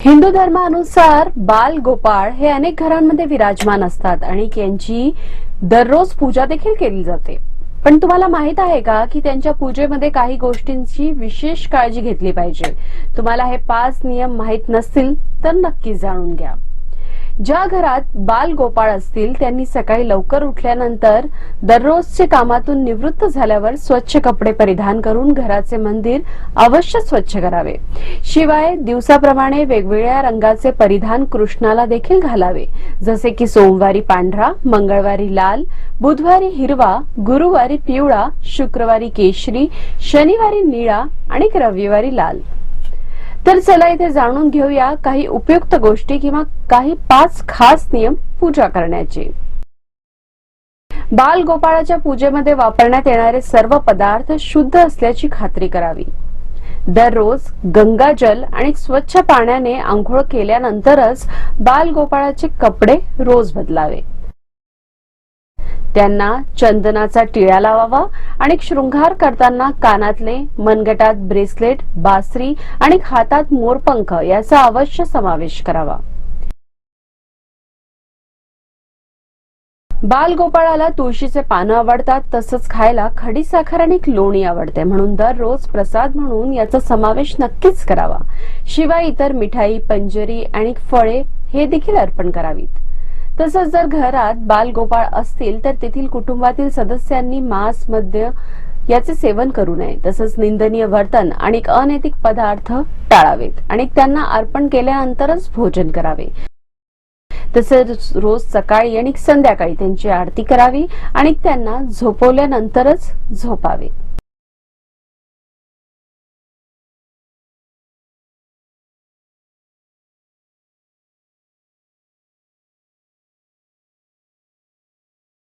हिंदू धर्मानुसार बाल गोपाळ हे अनेक घरांमध्ये विराजमान असतात आणि यांची दररोज पूजा देखील केली जाते. पण तुम्हाला माहीत आहे का की त्यांच्या पूजेमध्ये काही गोष्टींची विशेष काळजी घेतली पाहिजे? तुम्हाला हे पाच नियम माहीत नसतील तर नक्की जाणून घ्या. ज्या घरात बाल गोपाळ असतील त्यांनी सकाळी लवकर उठल्यानंतर दररोजचे कामातून निवृत्त झाल्यावर स्वच्छ कपडे परिधान करून घराचे मंदिर अवश्य स्वच्छ करावे. शिवाय दिवसाप्रमाणे वेगवेगळ्या रंगाचे परिधान कृष्णाला देखील घालावे. जसे की सोमवारी पांढरा मंगळवारी लाल बुधवारी हिरवा गुरुवारी पिवळा शुक्रवारी केशरी शनिवारी निळा आणि रविवारी लाल. तर चला इथे जाणून घेऊया काही उपयुक्त गोष्टी किंवा काही पाच खास नियम पूजा करण्याचे. बाल गोपाळाच्या पूजेमध्ये वापरण्यात येणारे सर्व पदार्थ शुद्ध असल्याची खात्री करावी. दररोज गंगाजल आणि स्वच्छ पाण्याने आंघोळ केल्यानंतरच बाल गोपाळाचे कपडे रोज बदलावे. त्यांना चंदनाचा टिळा लावावा आणि शृंगार करताना कानातले मनगटात ब्रेसलेट बासरी आणि हातात मोरपंख याचा अवश्य समावेश करावा. बालगोपाळाला तुळशीचे पानं आवडतात तसंच खायला खडी साखर आणि लोणी आवडते. म्हणून दररोज प्रसाद म्हणून याचा समावेश नक्कीच करावा. शिवाय इतर मिठाई पंजरी आणि फळे हे देखील अर्पण करावीत. तसंच जर घरात बालगोपाळ असतील तर तेथील कुटुंबातील सदस्यांनी मांस मद्य याचे सेवन करू नये. तसंच निंदनीय वर्तन आणि अनैतिक पदार्थ टाळावेत आणि त्यांना अर्पण केल्यानंतरच भोजन करावे. तसेच रोज सकाळी आणि संध्याकाळी त्यांची आरती करावी आणि त्यांना झोपवल्यानंतरच झोपावे.